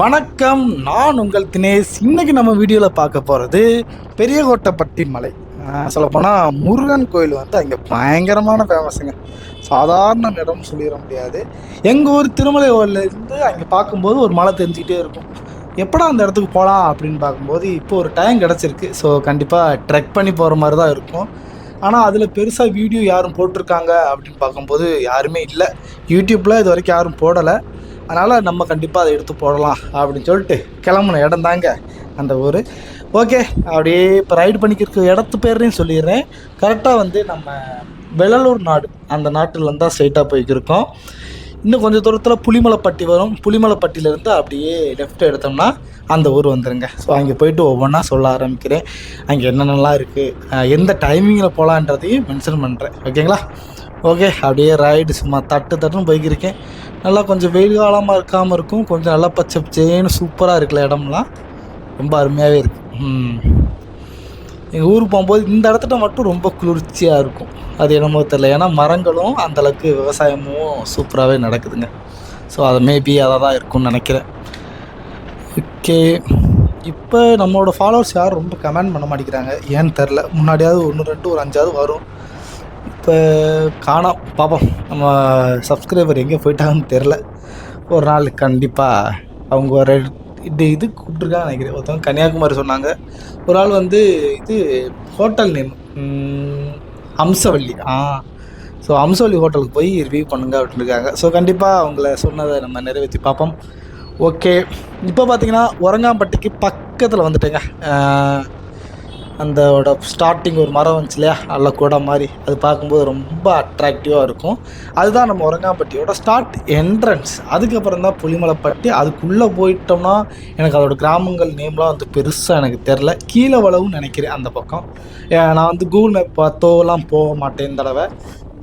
வணக்கம் நான் உங்கள் தினேஷ். இன்னைக்கு நம்ம வீடியோவில் பார்க்க போகிறது பெரியகோட்டைப்பட்டி மலை. சொல்லப்போனால் முருகன் கோயில் வந்து அங்கே பயங்கரமான ஃபேமஸுங்க சாதாரண இடம்னு சொல்லிட முடியாது. எங்கள் ஊர் திருமலை ஊர்லேருந்து அங்கே பார்க்கும்போது ஒரு மலை தெரிஞ்சுக்கிட்டே இருக்கும். எப்படா அந்த இடத்துக்கு போகலாம் அப்படின்னு பார்க்கும்போது இப்போ ஒரு டைம் கிடச்சிருக்கு. ஸோ கண்டிப்பாக ட்ரெக் பண்ணி போகிற மாதிரி தான் இருக்கும். ஆனால் அதில் பெருசாக வீடியோ யாரும் போட்டிருக்காங்க அப்படின்னு பார்க்கும்போது யாருமே இல்லை. யூடியூப்பில் இது வரைக்கும் யாரும் போடலை. அதனால் நம்ம கண்டிப்பாக அதை எடுத்து போடலாம் அப்படின்னு சொல்லிட்டு கிளம்புன இடம் தாங்க அந்த ஊர். ஓகே அப்படியே இப்போ ரைடு பண்ணிக்கிற இடத்து பேரையும் சொல்லிடுறேன். கரெக்டாக வந்து நம்ம வெள்ளலூர் நாடு அந்த நாட்டிலேருந்து தான் ஸ்ட்ரைட்டாக போய்க்கிருக்கோம் இன்னும் கொஞ்சம் தூரத்தில் புளிமலைப்பட்டி வரும். புலிமலைப்பட்டியிலேருந்து அப்படியே லெஃப்ட் எடுத்தோம்னா அந்த ஊர் வந்துடுங்க ஸோ அங்கே போயிட்டு ஒவ்வொன்றா சொல்ல ஆரம்பிக்கிறேன். அங்கே என்னென்னலாம் இருக்குது எந்த டைமிங்கில் போகலான்றதையும் மென்ஷன் பண்ணுறேன் ஓகேங்களா ஓகே அப்படியே ரைடு சும்மா தட்டு தட்டுன்னு போய்க்கிருக்கேன் நல்லா கொஞ்சம் வெயில் காலமாக இருக்காமல் இருக்கும். கொஞ்சம் நல்லா பச்சை பச்சேன்னு சூப்பராக இருக்குல்ல இடம்லாம். ரொம்ப அருமையாகவே இருக்குது எங்கள் ஊருக்கு போகும்போது இந்த இடத்துல மட்டும் ரொம்ப குளிர்ச்சியாக இருக்கும். அது என்னமோ தெரில ஏன்னா மரங்களும் அந்தளவுக்கு விவசாயமும் சூப்பராகவே நடக்குதுங்க. ஸோ அது மேபி அதை தான் இருக்கும்னு நினைக்கிறேன். ஓகே இப்போ நம்மளோட ஃபாலோவர்ஸ் யாரும் ரொம்ப கமெண்ட் பண்ண மாட்டேங்கிறாங்க. ஏன்னு தெரில முன்னாடியாவது ஒன்று ரெண்டு ஒரு அஞ்சாவது வரும். இப்போ காணோம் பார்ப்போம் நம்ம சப்ஸ்கிரைபர் எங்கே போயிட்டாங்கன்னு தெரில ஒரு நாள் கண்டிப்பாக அவங்க ஒரு இது இது கூப்பிட்ருக்காங்க நினைக்கிறேன். ஒருத்தவங்க கன்னியாகுமரி சொன்னாங்க. ஒரு ஆள் வந்து இது ஹோட்டல் நேம் அம்சவள்ளி ஆ ஸோ அம்சவள்ளி ஹோட்டலுக்கு போய் ரிவ்யூ பண்ணுங்க அப்படின்னு இருக்காங்க. ஸோ கண்டிப்பாக அவங்கள சொன்னதை நம்ம நிறைவேற்றி பார்ப்போம். ஓகே இப்போ பார்த்தீங்கன்னா உரங்காம்பட்டிக்கு பக்கத்தில் வந்துட்டேங்க. அந்தோட ஸ்டார்டிங் ஒரு மரம் வந்துச்சு இல்லையா? நல்ல கூட மாதிரி. அது பார்க்கும்போது ரொம்ப அட்ராக்டிவாக இருக்கும். அதுதான் நம்ம உரங்காம்பட்டியோட ஸ்டார்ட் என்ட்ரன்ஸ் அதுக்கப்புறம் தான் புளிமலைப்பட்டி. அதுக்குள்ளே போயிட்டோம்னா எனக்கு அதோட கிராமங்கள் நேம்லாம் வந்து பெருசாக எனக்கு தெரில கீழே வளவும் நினைக்கிறேன் அந்த பக்கம். நான் வந்து கூகுள் மேப் பார்த்தோலாம் போக மாட்டேன் இந்த தடவை.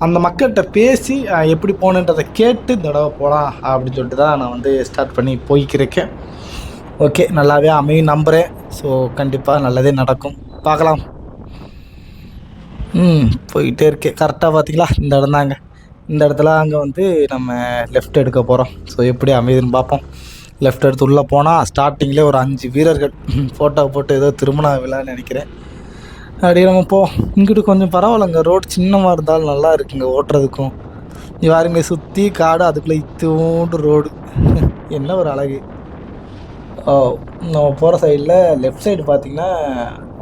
அந்த மக்கள்கிட்ட பேசி எப்படி போகணுன்றதை கேட்டு இந்த தடவை போகலாம் அப்படின்னு சொல்லிட்டு தான் நான் வந்து ஸ்டார்ட் பண்ணி போய்க்கிருக்கேன். ஓகே நல்லாவே அமையும் நம்புகிறேன் ஸோ கண்டிப்பாக நல்லதே நடக்கும். பார்க்கலாம். ம் போயிட்டே இருக்கேன் கரெக்டாக பார்த்தீங்களா? இந்த இடம் தாங்க. இந்த இடத்துல அங்கே வந்து நம்ம லெஃப்ட் எடுக்க போகிறோம் ஸோ எப்படி அமைதுன்னு பார்ப்போம். லெஃப்ட் எடுத்து உள்ளே போனால் ஸ்டார்டிங்லேயே ஒரு அஞ்சு வீரர்கள். ஃபோட்டோ போட்டு ஏதோ திருமண விழான்னு நினைக்கிறேன். அப்படியே நம்ம போ. இங்கிட்டு கொஞ்சம் பரவாயில்லைங்க. ரோடு சின்னமாக இருந்தாலும் நல்லா இருக்குங்க ஓட்டுறதுக்கும். யாருங்க சுற்றி காடு அதுக்குள்ளே இத்தோண்டு ரோடு என்ன ஒரு அழகு. ஓ நம்ம போகிற சைடில் லெஃப்ட் சைடு பார்த்திங்கன்னா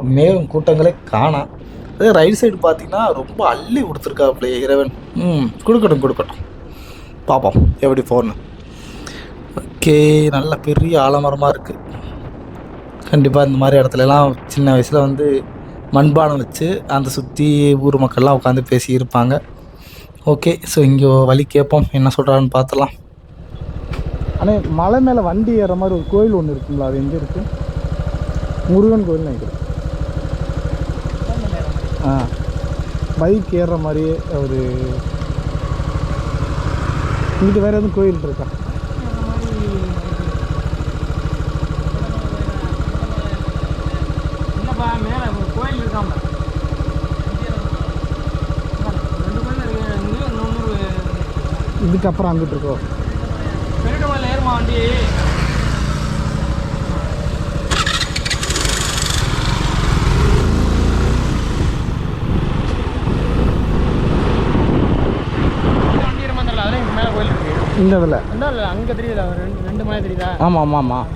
மேலும் கூட்டங்களே காணாம் அதே ரைட் சைடு பார்த்தீங்கன்னா ரொம்ப அள்ளி கொடுத்துருக்காப்புல இறைவன். ம். கொடுக்கட்டும் கொடுக்கட்டும். பார்ப்போம் எப்படி போகணும் ஓகே நல்ல பெரிய ஆலமரமாக இருக்குது கண்டிப்பாக இந்த மாதிரி இடத்துலலாம் சின்ன வயசில் வந்து மண்பானம் வச்சு அந்த சுற்றி ஊர் மக்கள்லாம் உட்காந்து பேசி இருப்பாங்க ஓகே ஸோ இங்கே வழி கேட்போம் என்ன சொல்கிறான்னு பார்த்துலாம் அண்ணே மலை மேலே வண்டி ஏற மாதிரி ஒரு கோயில் ஒன்று இருக்குங்களா? அது எங்கே இருக்குது முருகன் கோயில் நினைக்கிறேன். ஆ. பைக் ஏறுற மாதிரியே ஒரு இங்கிட்டு வேறு எதுவும் கோயில் இருக்கா? இருக்கு. இதுக்கப்புறம் அங்கிட்டு இருக்கோம் பெருட்டு மலையில் ஏறுமா வண்டி இந்த வண்டி ஏறுமா தெரியல அதெல்லாம் இங்கே மேலே கோயில் இருக்கு இந்த இதில். அங்கே தெரியுதா ரெண்டு ரெண்டு மலை தெரியுதா? ஆமாம் ஆமாம் ஆமாம்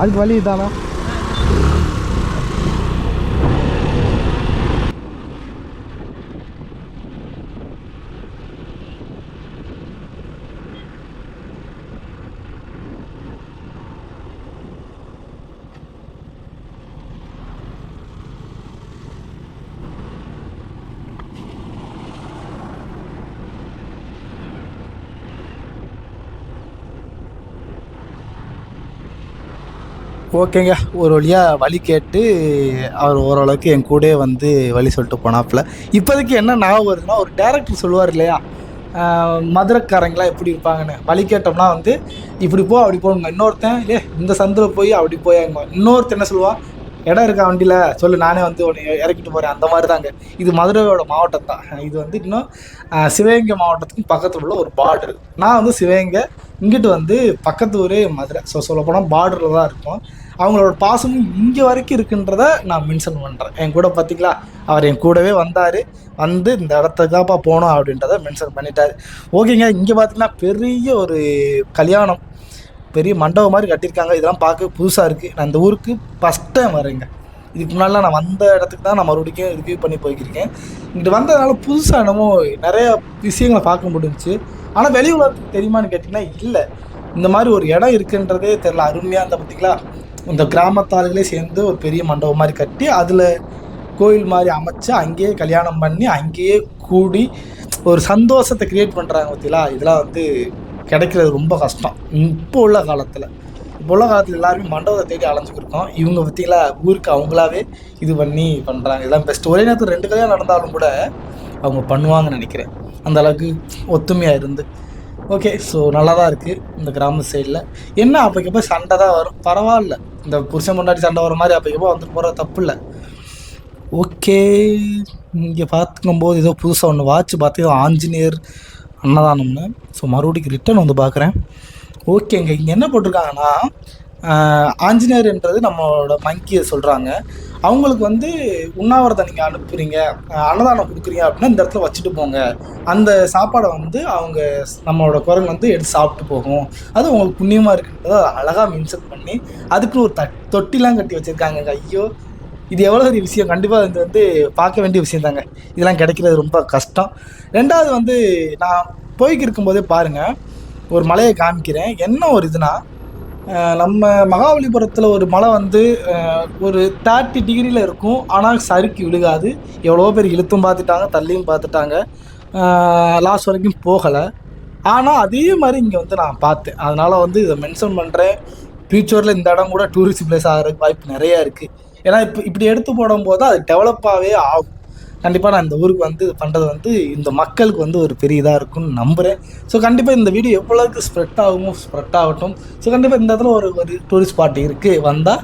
அதுக்கு வழி இதானா? ஓகேங்க. ஒரு வழியாக வழி கேட்டு அவர் ஓரளவுக்கு என் கூட வந்து வழி சொல்லிட்டு போனாப்புல. இப்போதைக்கு என்ன ஞாபகம் வருதுன்னா ஒரு டேரக்டர் சொல்லுவார் இல்லையா? ஆஹ் மதுரைக்காரங்களாம் எப்படி இருப்பாங்கன்னு. வழி கேட்டோம்னா வந்து இப்படி போ அப்படி போங்க இன்னொருத்தன் ஏ இந்த சந்தில் போய் அப்படி போயாங்க. இன்னொருத்தன் என்ன சொல்லுவான் இடம் இருக்கா வண்டியில்? சொல்லு நானே வந்து உன்னை இறக்கிட்டு போகிறேன் அந்த மாதிரி தாங்க இது மதுரையோட மாவட்டம் தான் இது வந்து இன்னும் சிவகங்கை மாவட்டத்துக்கும் பக்கத்தில் உள்ள ஒரு பார்டர் நான் வந்து சிவகங்கை இங்கிட்டு வந்து பக்கத்து ஊரே மதுரை. ஸோ சொல்ல போனால் பார்டரில் தான் இருக்கும். அவங்களோட பாசமும் இங்கே வரைக்கும் இருக்குன்றத நான் மென்ஷன் பண்ணுறேன் என் கூட பார்த்தீங்களா அவர் என் கூடவே வந்தார். வந்து இந்த இடத்துக்காப்பா போகணும் அப்படின்றத மென்ஷன் பண்ணிட்டார். ஓகேங்க இங்கே பார்த்தீங்கன்னா பெரிய ஒரு கல்யாணம். பெரிய மண்டபம் மாதிரி கட்டியிருக்காங்க. இதெல்லாம் பார்க்க புதுசாக இருக்குது நான் இந்த ஊருக்கு ஃபஸ்ட் டைம் வரேங்க இதுக்கு முன்னாடிலாம் நான் வந்த இடத்துக்கு தான் நான் மறுபடியும் ரிவ்யூ பண்ணி போய்க்கிருக்கேன். இங்கிட்டு வந்ததுனால புதுசாக என்னமோ நிறைய விஷயங்களை பார்க்க முடிஞ்சுச்சு. ஆனால் வெளி உலகத்துக்கு தெரியுமான்னு கேட்டிங்கன்னா இல்லை. இந்த மாதிரி ஒரு இடம் இருக்குன்றதே தெரில அருமையாக இருந்த பார்த்தீங்களா இந்த கிராமத்தாளுகளே சேர்ந்து ஒரு பெரிய மண்டபம் மாதிரி கட்டி அதில் கோயில் மாதிரி அமைச்சு அங்கேயே கல்யாணம் பண்ணி அங்கேயே கூடி ஒரு சந்தோஷத்தை க்ரியேட் பண்ணுறாங்க பார்த்தீங்களா இதெல்லாம் வந்து கிடைக்கிறது ரொம்ப கஷ்டம். இப்போ உள்ள காலத்தில். இப்போ உள்ள காலத்தில் எல்லாருமே மண்டபத்தை தேடி அலைஞ்சிக்கிருக்கோம் இவங்க பார்த்தீங்களா ஊருக்கு அவங்களாவே இது பண்ணி பண்ணுறாங்க இதெல்லாம் பெஸ்ட் ஒரே நேரத்தில் ரெண்டு கதையாக நடந்தாலும் கூட அவங்க பண்ணுவாங்கன்னு நினைக்கிறேன். அந்த அளவுக்கு ஒத்துமையாக இருந்து. ஓகே ஸோ நல்லா தான் இருக்குது இந்த கிராம சைடில் என்ன அப்போக்கப்போ சண்டை தான் வரும். பரவாயில்ல. இந்த புருஷன் முன்னாடி சண்டை வர மாதிரி அப்போக்கப்போ வந்துட்டு போகிற தப்பு இல்லை. ஓகே இங்கே பார்த்துக்கும்போது ஏதோ புதுசாக ஒன்று வாட்ச் பார்த்து ஆஞ்சநேயர் அன்னதானம்னு. ஸோ மறுபடியும் ரிட்டர்ன் வந்து பார்க்குறேன். ஓகேங்க இங்கே என்ன போட்டிருக்காங்கன்னா ஆஹ், ஆஞ்சநேயர்ன்றது நம்மளோட மங்கியை சொல்கிறாங்க அவங்களுக்கு வந்து உண்ணாவிரதம் நீங்கள் அனுப்புகிறீங்க அன்னதானம் கொடுக்குறீங்க அப்படின்னா இந்த இடத்துல வச்சுட்டு போங்க. அந்த சாப்பாடை வந்து அவங்க நம்மளோட குரங்கு வந்து எடுத்து சாப்பிட்டு போகும். அது உங்களுக்கு புண்ணியமாக இருக்குன்றதை அழகாக மென்ஷன் பண்ணி அதுக்குன்னு ஒரு தட் தொட்டிலாம் கட்டி வச்சுருக்காங்க ஐயோ இது எவ்வளோ பெரிய விஷயம்? கண்டிப்பாக இது வந்து பார்க்க வேண்டிய விஷயம் தாங்க இதெல்லாம் கிடைக்கிறது ரொம்ப கஷ்டம். ரெண்டாவது வந்து நான் போய்க்கு இருக்கும்போதே பாருங்கள் ஒரு மலையை காமிக்கிறேன். என்ன ஒரு இதுனா நம்ம மகாபலிபுரத்தில் ஒரு மலை வந்து ஒரு தேர்ட்டி டிகிரியில் இருக்கும். ஆனால் சறுக்கி விழுகாது. எவ்வளோ பேர் இழுத்தும் பார்த்துட்டாங்க தள்ளியும் பார்த்துட்டாங்க. லாஸ்ட் வரைக்கும் போகலை. ஆனால் அதே மாதிரி இங்கே வந்து நான் பார்த்தேன். அதனால் வந்து இதை மென்ஷன் பண்ணுறேன் ஃப்யூச்சரில் இந்த இடம் கூட டூரிஸ்ட் பிளேஸ் ஆகிறதுக்கு வாய்ப்பு நிறையா இருக்குது ஏன்னா இப்போ இப்படி எடுத்து போடும்போது அது டெவலப்பாகவே ஆகும். கண்டிப்பாக நான் இந்த ஊருக்கு வந்து பண்ணுறது வந்து இந்த மக்களுக்கு வந்து ஒரு பெரிய இதாக இருக்கும்னு நம்புகிறேன் ஸோ கண்டிப்பாக இந்த வீடியோ எவ்வளோக்கு ஸ்ப்ரெட் ஆகுமோ ஸ்ப்ரெட் ஆகட்டும். ஸோ கண்டிப்பாக இந்த இடத்துல ஒரு ஒரு டூரிஸ்ட் ஸ்பாட் இருக்குது வந்தால்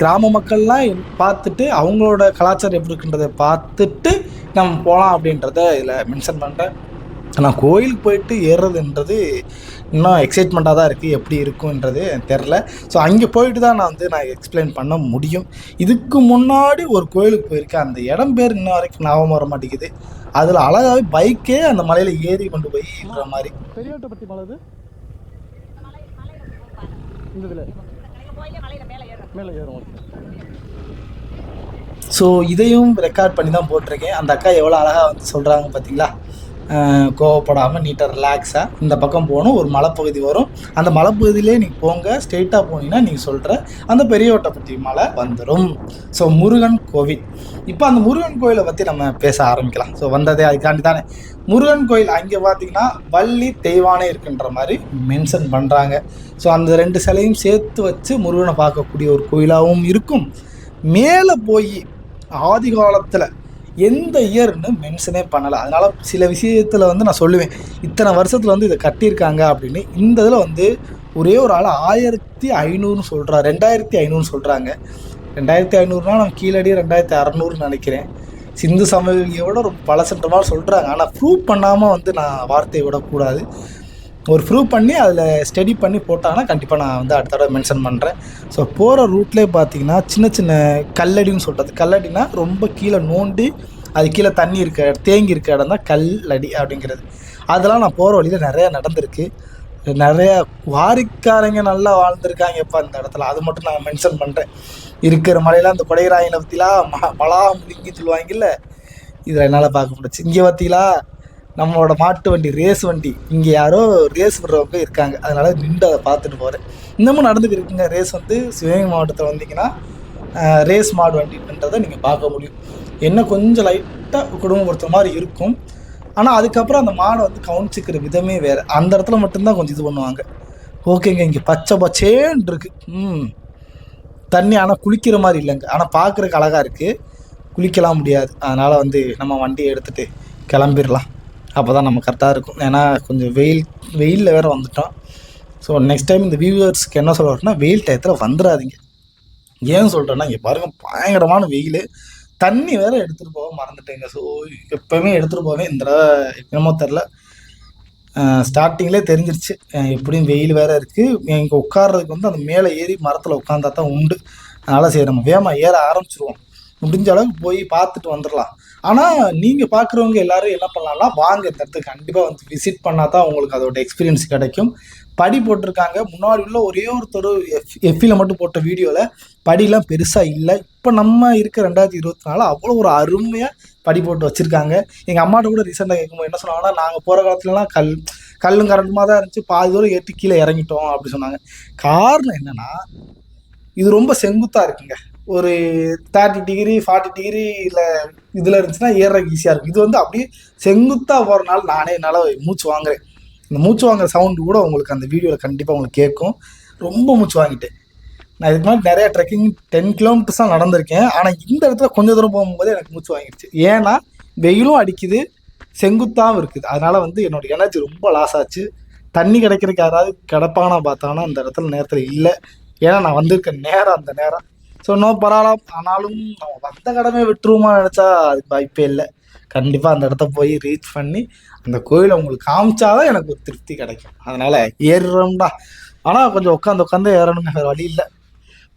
கிராம மக்கள்லாம் பார்த்துட்டு அவங்களோட கலாச்சாரம் எப்படி இருக்குன்றதை பார்த்துட்டு நம்ம போகலாம் அப்படின்றத இதில் மென்ஷன் பண்ணுறேன் ஆனால் கோயிலுக்கு போயிட்டு ஏறுறதுன்றது இன்னும் எக்ஸைட்மெண்ட்டாக தான் இருக்குது எப்படி இருக்குன்றது தெரில ஸோ அங்கே போயிட்டு தான் நான் வந்து நான் எக்ஸ்பிளைன் பண்ண முடியும். இதுக்கு முன்னாடி ஒரு கோயிலுக்கு போயிருக்கேன். அந்த இடம் பேர் இன்ன வரைக்கும் ஞாபகம் வர மாட்டேங்குது. அதில் அழகாகவே பைக்கே அந்த மலையில் ஏறி கொண்டு போய் மாதிரி. பெரியவட்டப்பட்டி மலை இந்த இதில் மேலே ஏறும் ஸோ இதையும் ரெக்கார்ட் பண்ணி தான் போட்டிருக்கேன். அந்த அக்கா எவ்வளோ அழகாக வந்து சொல்கிறாங்க பார்த்தீங்களா கோவப்படாமல் நீட்டாக ரிலாக்ஸாக இந்த பக்கம் போகணும் ஒரு மலைப்பகுதி வரும். அந்த மலைப்பகுதியிலே நீங்கள் போங்க ஸ்ட்ரெயிட்டாக போனீங்கன்னா நீங்கள் சொல்கிற அந்த பெரியவட்டப்பட்டி மலை வந்துடும் ஸோ முருகன் கோவில். இப்போ அந்த முருகன் கோயிலை பற்றி நம்ம பேச ஆரம்பிக்கலாம். ஸோ வந்ததே அதுக்காண்டி தானே முருகன் கோயில் அங்கே பார்த்தீங்கன்னா வள்ளி தெய்வானே இருக்குன்ற மாதிரி மென்ஷன் பண்ணுறாங்க ஸோ அந்த ரெண்டு சிலையும் சேர்த்து வச்சு முருகனை பார்க்கக்கூடிய ஒரு கோயிலாகவும் இருக்கும். மேலே போய் ஆதி காலத்தில் எந்த இயர்னு மென்ஷனே பண்ணலை. அதனால் சில விஷயத்தில் வந்து நான் சொல்லுவேன். இத்தனை வருஷத்தில் வந்து இதை கட்டியிருக்காங்க அப்படின்னு. இந்த இதில் வந்து ஒரே ஒரு ஆள் ஆயிரத்தி ஐநூறுன்னு சொல்கிறா ரெண்டாயிரத்தி ஐநூறுன்னு சொல்கிறாங்க ரெண்டாயிரத்தி ஐநூறுனா நம்ம கீழடி ரெண்டாயிரத்தி அறநூறுன்னு நினைக்கிறேன். சிந்து சமவெளியோட ரொம்ப பழசன்ற சொல்கிறாங்க ஆனால் ப்ரூவ் பண்ணாமல் வந்து நான் வார்த்தையை விடக்கூடாது. ஒரு ப்ரூவ் பண்ணி அதில் ஸ்டடி பண்ணி போட்டாங்கன்னா கண்டிப்பாக நான் வந்து அடுத்த தடவை மென்ஷன் பண்ணுறேன் ஸோ போகிற ரூட்லேயே பார்த்தீங்கன்னா சின்ன சின்ன கல்லடின்னு சொல்கிறது கல்லடினா ரொம்ப கீழே நோண்டி அது கீழே தண்ணி இருக்க தேங்கி இருக்க இடம் தான் கல்லடி அப்படிங்கிறது. அதெல்லாம் நான் போகிற வழியில் நிறையா நடந்திருக்கு. நிறையா வாரிக்காரங்க நல்லா வாழ்ந்துருக்காங்க இப்போ அந்த இடத்துல. அது மட்டும் நான் மென்ஷன் பண்ணுறேன் இருக்கிற மலையில அந்த கொடைராயனை பற்றிலாம் ம மலா முழுங்கி சொல்லுவாங்கல்ல? இதில் என்னால் பார்க்க முடிச்சு இங்கே பார்த்தீங்களா நம்மளோட மாட்டு வண்டி ரேஸ் வண்டி இங்கே யாரோ ரேஸ் விடுறவங்க இருக்காங்க. அதனால நின்று அதை பார்த்துட்டு போகிறேன் இன்னமும் நடந்துட்டு இருக்குங்க ரேஸ் வந்து சிவகங்கை மாவட்டத்தில் வந்தீங்கன்னா ரேஸ் மாடு வண்டின்றதை நீங்கள் பார்க்க முடியும். என்ன கொஞ்சம் லைட்டாக குடும்பப்படுத்துற மாதிரி இருக்கும். ஆனால் அதுக்கப்புறம் அந்த மாடை வந்து கவனிச்சிக்கிற விதமே வேறு. அந்த இடத்துல மட்டும்தான் கொஞ்சம் இது பண்ணுவாங்க. ஓகேங்க இங்கே பச்சை பச்சேன்னு இருக்கு. ம். தண்ணி ஆனால் குளிக்கிற மாதிரி இல்லைங்க. ஆனால் பார்க்குறக்கு அழகாக இருக்குது குளிக்கலாம் முடியாது. அதனால் வந்து நம்ம வண்டியை எடுத்துகிட்டு கிளம்பிடலாம். அப்போ தான் நம்ம கரெக்டாக இருக்கும். ஏன்னா கொஞ்சம் வெயில் வெயிலில் வேறு வந்துட்டோம். ஸோ நெக்ஸ்ட் டைம் இந்த வியூவர்ஸ்க்கு என்ன சொல்ல வரேன்னா வெயில் டயத்தில் வந்துடாதீங்க ஏன் சொல்கிறேன்னா இங்கே பாருங்க பயங்கரமான வெயில். தண்ணி வேற எடுத்துகிட்டு போக மறந்துட்டேங்க. ஸோ எப்போவுமே எடுத்துகிட்டு போவேன் இந்த தடவை என்னமோ தெரில ஸ்டார்டிங்லேயே தெரிஞ்சிருச்சு. எப்படியும் வெயில் வேறு இருக்குது இங்கே உட்கார்றதுக்கு வந்து அந்த மேலே ஏறி மரத்தில் உட்காந்தா தான் உண்டு. அதனால் சரி நம்ம வேகமாக ஏற ஆரம்பிச்சிருவோம். முடிஞ்ச அளவுக்கு போய் பார்த்துட்டு வந்துடலாம். ஆனால் நீங்கள் பார்க்குறவங்க எல்லாரும் என்ன பண்ணலாம்னா வாங்க இந்த இடத்துக்கு கண்டிப்பாக வந்து விசிட் பண்ணால் தான் உங்களுக்கு அதோட எக்ஸ்பீரியன்ஸ் கிடைக்கும். படி போட்டிருக்காங்க. முன்னாடி உள்ள ஒரே ஒருத்தர் எஃப் எஃபியில் மட்டும் போட்ட வீடியோவில் படிலாம் பெருசாக இல்லை. இப்போ நம்ம இருக்க ரெண்டாயிரத்தி இருபத்தி நாலு அவ்வளோ ஒரு அருமையாக படி போட்டு வச்சுருக்காங்க. எங்கள் அம்மாட்ட கூட ரீசெண்டாக கேட்கும்போது என்ன சொன்னாங்கன்னா நாங்கள் போகிற காலத்துலலாம் கல் கல்லும் கரண்டுமாக தான் இருந்துச்சு. பாதி தூரம் ஏற்றி கீழே இறங்கிட்டோம். அப்படி சொன்னாங்க. காரணம் என்னன்னா இது ரொம்ப செங்குத்தாக இருக்குங்க. ஒரு தேர்ட்டி டிகிரி ஃபார்ட்டி டிகிரி இல்லை இதில் இருந்துச்சுன்னா ஏறுறதுக்கு ஈஸியாக இருக்கும். இது வந்து அப்படியே செங்குத்தாக போகிறனால நானே என்னால் மூச்சு வாங்குறேன். இந்த மூச்சு வாங்குற சவுண்டு கூட உங்களுக்கு அந்த வீடியோவில் கண்டிப்பாக உங்களுக்கு கேட்கும். ரொம்ப மூச்சு வாங்கிட்டேன். நான் இதுக்கு முன்னாடி நிறைய ட்ரெக்கிங் டென் கிலோமீட்டர்ஸ் தான் நடந்திருக்கேன். ஆனால் இந்த இடத்துல கொஞ்சம் தூரம் போகும்போது எனக்கு மூச்சு வாங்கிடுச்சு. ஏன்னா வெயிலும் அடிக்குது செங்குத்தாகவும் இருக்குது. அதனால் வந்து என்னோடய எனர்ஜி ரொம்ப லாஸ் ஆச்சு. தண்ணி கிடைக்கிறதுக்கு யாராவது கிடப்பானா பார்த்தாங்கன்னா அந்த இடத்துல நேரத்தில் இல்லை. ஏன்னா நான் வந்திருக்க நேரம் அந்த நேரம். ஸோ நோ பரவாயில்ல. ஆனாலும் நம்ம வந்த கடமை விட்டுருவோமா நினச்சா அதுக்கு வாய்ப்பே இல்லை. கண்டிப்பாக அந்த இடத்த போய் ரீச் பண்ணி அந்த கோயிலை உங்களுக்கு காமிச்சாதான் எனக்கு ஒரு திருப்தி கிடைக்கும். அதனால் ஏறுறோம்டா. ஆனால் கொஞ்சம் உட்காந்து உட்காந்து ஏறணுங்க. வேறு வழி இல்லை.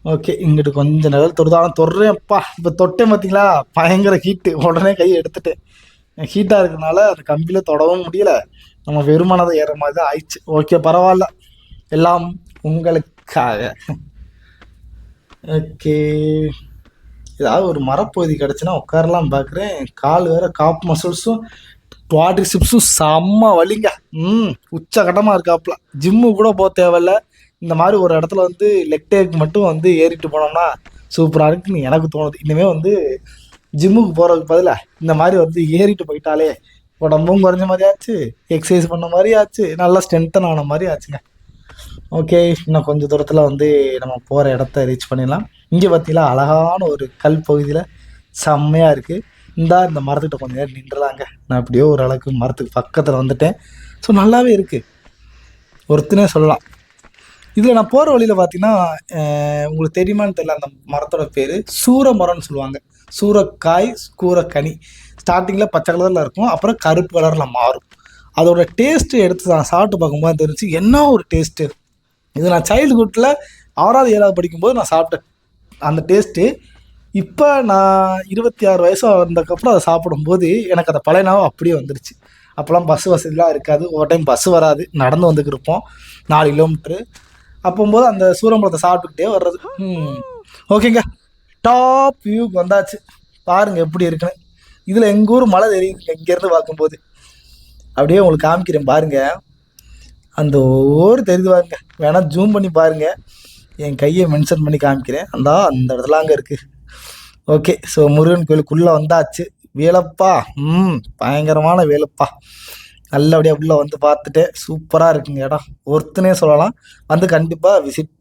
ஓகே இங்கிட்டு கொஞ்சம் நிழல் தொடுது தொடுறேன்ப்பா. இப்போ தொட்டேன் பார்த்தீங்களா பயங்கர ஹீட்டு உடனே கையை எடுத்துட்டேன். ஹீட்டாக இருக்கிறதுனால அந்த கம்பியில் தொடவும் முடியல. நம்ம வெறுமனதை ஏற மாதிரி தான் ஆயிடுச்சு. ஓகே பரவாயில்ல. எல்லாம் உங்களுக்காக. ஓகே. ஏதாவது ஒரு மரப்பகுதி கிடச்சுன்னா உட்காரலாம் பார்க்குறேன் கால் வேற காப் மசில்ஸும் குவாட்ரிசிப்ஸும் செம்ம வலிங்க. ம் உச்சகட்டமாக இருக்காப்புல ஜிம்மு கூட போக தேவையில்ல. இந்த மாதிரி ஒரு இடத்துல வந்து லெக் டேக் மட்டும் வந்து ஏறிட்டு போனோம்னா சூப்பராக இருக்குன்னு எனக்கு தோணுது. இனிமேல் வந்து ஜிம்முக்கு போகிறதுக்கு பதிலாக இந்த மாதிரி வந்து ஏறிட்டு போயிட்டாலே உடம்பும் குறைஞ்ச மாதிரி ஆச்சு எக்ஸசைஸ் பண்ண மாதிரி ஆச்சு நல்லா ஸ்ட்ரென்த்தன் ஆன மாதிரி ஆச்சுங்க. ஓகே இன்னும் கொஞ்சம் தூரத்தில் வந்து நம்ம போகிற இடத்த ரீச் பண்ணிடலாம். இங்கே பார்த்தீங்கன்னா அழகான ஒரு கல் பகுதியில் செம்மையாக இருக்குது இந்தா இந்த மரத்துக்கிட்ட கொஞ்ச நேரம் நின்றுலாங்க. நான் அப்படியோ ஒரு அளவுக்கு மரத்துக்கு பக்கத்தில் வந்துட்டேன். ஸோ நல்லாவே இருக்குது ஒருத்தனே சொல்லலாம். இதில் நான் போகிற வழியில் பார்த்தீங்கன்னா உங்களுக்கு தெரியுமான்னு தெரியல அந்த மரத்தோட பேர். சூர மரம்னு சொல்லுவாங்க. சூரக்காய் கூரக்கனி. ஸ்டார்டிங்கில் பச்சை கலரில் இருக்கும். அப்புறம் கருப்பு கலரில் மாறும். அதோட டேஸ்ட்டு எடுத்து நான் சாப்பிட்டு பார்க்கும்போது தெரிஞ்சு என்ன ஒரு டேஸ்ட்டு இது நான் சைல்டுஹுட்டில் ஆறாவது ஏழாவது படிக்கும்போது நான் சாப்பிட்டேன். அந்த டேஸ்ட்டு இப்போ நான் இருபத்தி ஆறு வயசு வந்ததுக்கப்புறம் அதை சாப்பிடும்போது எனக்கு அந்த பழைய ஞாபகம் அப்படியே வந்துருச்சு. அப்போல்லாம் பஸ் வசதிலாம் இருக்காது. ஒரு டைம் பஸ் வராது. நடந்து வந்துக்கு இருப்போம். நாலு கிலோமீட்ரு அப்போம்போது அந்த சூரம்பழத்தை சாப்பிட்டுக்கிட்டே வர்றது. ம் ஓகேங்க டாப் வியூக்கு வந்தாச்சு. பாருங்கள் எப்படி இருக்குன்னு. இதில் எங்கள் ஊர் தெரியுது. தெரியுதுங்க இங்கேருந்து பார்க்கும்போது. அப்படியே உங்களுக்கு காமிக்கிறேன் பாருங்கள் அந்த ஒவ்வொரு தெரியுது பாருங்க. வேணால் ஜூம் பண்ணி பாருங்க. என் கையை மென்ஷன் பண்ணி காமிக்கிறேன். அந்த அந்த இடத்துல அங்கே இருக்குது ஓகே ஸோ முருகன் கோயிலுக்குள்ளே வந்தாச்சு. வேலப்பா ம் பயங்கரமான வேலப்பா. நல்லபடியாக உள்ளே வந்து பார்த்துட்டு சூப்பராக இருக்குங்க இடம். ஒருத்தனே சொல்லலாம். வந்து கண்டிப்பாக விசிட்